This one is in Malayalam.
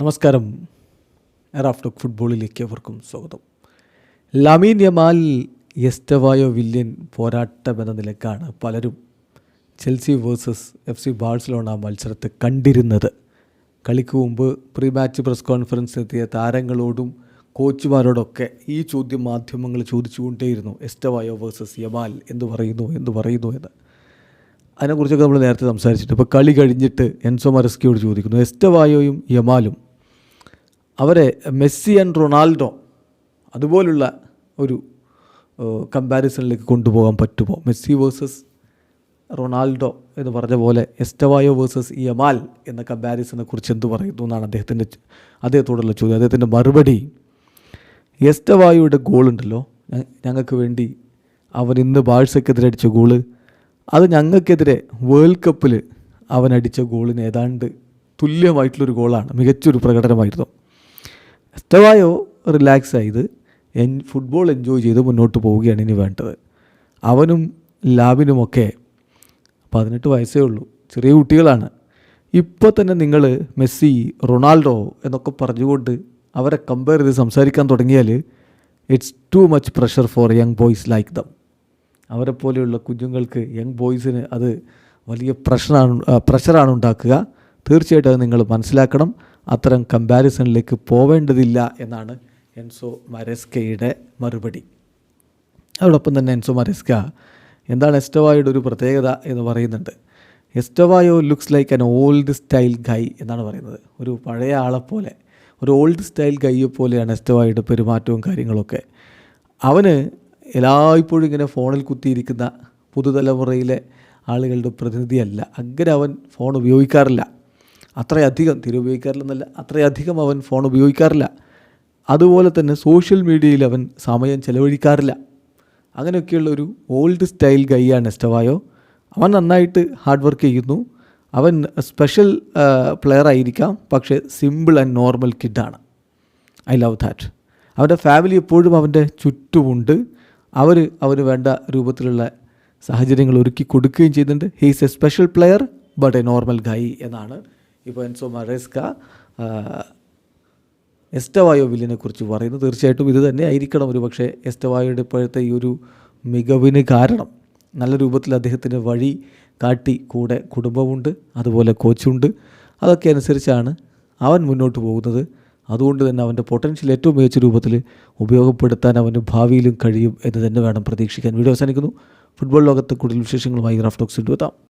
നമസ്കാരം. എറാഫ്റ്റോക്ക് ഫുട്ബോളിലേക്ക് അവർക്കും സ്വാഗതം. ലമീൻ യമാൽ എസ്റ്റവായോ വില്യൻ പോരാട്ടമെന്ന നിലക്കാണ് പലരും Chelsea versus F C Barcelona മത്സരത്തെ കണ്ടിരുന്നത്. കളിക്ക് മുമ്പ് പ്രീ മാച്ച് പ്രസ് കോൺഫറൻസ് എത്തിയ താരങ്ങളോടും കോച്ചുമാരോടൊക്കെ ഈ ചോദ്യം മാധ്യമങ്ങൾ ചോദിച്ചുകൊണ്ടേയിരുന്നു. എസ്റ്റവായോ വേഴ്സസ് യമാൽ എന്ന് പറയുന്നു എന്ന് പറയുന്നു എന്ന്. അതിനെക്കുറിച്ചൊക്കെ നമ്മൾ നേരത്തെ സംസാരിച്ചിട്ട് ഇപ്പോൾ കളി കഴിഞ്ഞിട്ട് എൻസോ മരസ്കിയോട് ചോദിക്കുന്നു എസ്റ്റവായോയും യമാലും അവരെ മെസ്സി ആൻഡ് റൊണാൾഡോ അതുപോലുള്ള ഒരു കമ്പാരിസണിലേക്ക് കൊണ്ടുപോകാൻ പറ്റുമോ? മെസ്സി വേഴ്സസ് റൊണാൾഡോ എന്ന് പറഞ്ഞ പോലെ എസ്റ്റവായോ വേഴ്സസ് യമാൽ എന്ന കമ്പാരിസനെ കുറിച്ച് എന്ത് പറയുന്നു എന്നാണ് അദ്ദേഹത്തിന്റെ അദ്ദേഹത്തോടുള്ള ചോദ്യം. അദ്ദേഹത്തിന്റെ മറുപടി എസ്റ്റവായോയുടെ ഗോളുണ്ടല്ലോ ഞങ്ങൾക്ക് വേണ്ടി അവൻ ഇന്ന് ബാഴ്സയ്ക്കെതിരെ അടിച്ച ഗോൾ അത് ഞങ്ങൾക്കെതിരെ വേൾഡ് കപ്പിൽ അവൻ അടിച്ച ഗോളിന് ഏതാണ്ട് തുല്യമായിട്ടുള്ളൊരു ഗോളാണ് മികച്ചൊരു പ്രകടനമായിരുന്നു. എസ്റ്റവായോ റിലാക്സ് ആയത്. എൻ ഫുട്ബോൾ എൻജോയ് ചെയ്ത് മുന്നോട്ട് പോവുകയാണ് ഇനി വേണ്ടത്. അവനും ലാബിനുമൊക്കെ പതിനെട്ട് വയസ്സേ ഉള്ളൂ. ചെറിയ കുട്ടികളാണ്. ഇപ്പോൾ തന്നെ നിങ്ങൾ മെസ്സി റൊണാൾഡോ എന്നൊക്കെ പറഞ്ഞുകൊണ്ട് അവരെ കമ്പയർ ചെയ്ത് സംസാരിക്കാൻ തുടങ്ങിയാൽ it's too much pressure for young boys like them അവരെ പോലെയുള്ള കുഞ്ഞുങ്ങൾക്ക് യങ് ബോയ്സിന് അത് വലിയ പ്രശ്നമാണ് പ്രഷറാണ് ഉണ്ടാക്കുക. തീർച്ചയായിട്ടും അത് നിങ്ങൾ മനസ്സിലാക്കണം. അത്തരം കമ്പാരിസണിലേക്ക് പോവേണ്ടതില്ല എന്നാണ് എൻസോ മരസ്കയുടെ മറുപടി. അതോടൊപ്പം തന്നെ എൻസോ മരസ്ക എന്താണ് എസ്റ്റവായുടെ ഒരു പ്രത്യേകത എന്ന് പറയുന്നുണ്ട്. Estevao looks like an old style guy എന്നാണ് പറയുന്നത്. ഒരു പഴയ ആളെപ്പോലെ ഒരു ഓൾഡ് സ്റ്റൈൽ ഗൈയെ പോലെയാണ് എസ്റ്റവായുടെ പെരുമാറ്റവും കാര്യങ്ങളൊക്കെ. അവന് എല്ലായ്പ്പോഴും ഇങ്ങനെ ഫോണിൽ കുത്തിയിരിക്കുന്ന പുതുതലമുറയിലെ ആളുകളുടെ പ്രതിനിധിയല്ല. അങ്ങനെ അവൻ ഫോൺ ഉപയോഗിക്കാറില്ല. അത്രയധികം തീരെ ഉപയോഗിക്കാറില്ലെന്നല്ല അത്രയധികം അവൻ ഫോൺ ഉപയോഗിക്കാറില്ല. അതുപോലെ തന്നെ സോഷ്യൽ മീഡിയയിൽ അവൻ സമയം ചെലവഴിക്കാറില്ല. അങ്ങനെയൊക്കെയുള്ള ഒരു ഓൾഡ് സ്റ്റൈൽ ഗൈയാണ് എസ്റ്റവായോ. അവൻ നന്നായിട്ട് ഹാർഡ് വർക്ക് ചെയ്യുന്നു. അവൻ സ്പെഷ്യൽ പ്ലെയർ ആയിരിക്കാം പക്ഷേ simple and normal കിഡാണ്. I love that. അവന്റെ ഫാമിലി എപ്പോഴും അവന്റെ ചുറ്റുമുണ്ട്. അവർ അവന് വേണ്ട രൂപത്തിലുള്ള സാഹചര്യങ്ങൾ ഒരുക്കി കൊടുക്കുകയും ചെയ്യുന്നുണ്ട്. He is a special player but a normal guy എന്നാണ് ഇപ്പോൾ എൻസോ മറേസ്ക എസ്റ്റവായോ വില്ലിനെ കുറിച്ച് പറയുന്നു. തീർച്ചയായിട്ടും ഇത് തന്നെ ആയിരിക്കണം ഒരു പക്ഷേ എസ്റ്റവായോയുടെ ഇപ്പോഴത്തെ ഈ ഒരു മികവിന് കാരണം. നല്ല രൂപത്തിൽ അദ്ദേഹത്തിന് വഴി കാട്ടി കൂടെ കുടുംബമുണ്ട് അതുപോലെ കോച്ചുണ്ട്. അതൊക്കെ അനുസരിച്ചാണ് അവൻ മുന്നോട്ട് പോകുന്നത്. അതുകൊണ്ട് തന്നെ അവന്റെ പൊട്ടൻഷ്യൽ ഏറ്റവും മികച്ച രൂപത്തിൽ ഉപയോഗപ്പെടുത്താൻ അവന് ഭാവിയിലും കഴിയും എന്ന് തന്നെ വേണം പ്രതീക്ഷിക്കാൻ. വീഡിയോ അവസാനിക്കുന്നു. ഫുട്ബോൾ ലോകത്ത് കൂടുതൽ വിശേഷങ്ങളുമായി റാഫ്റ്റോക്സ് എത്താം.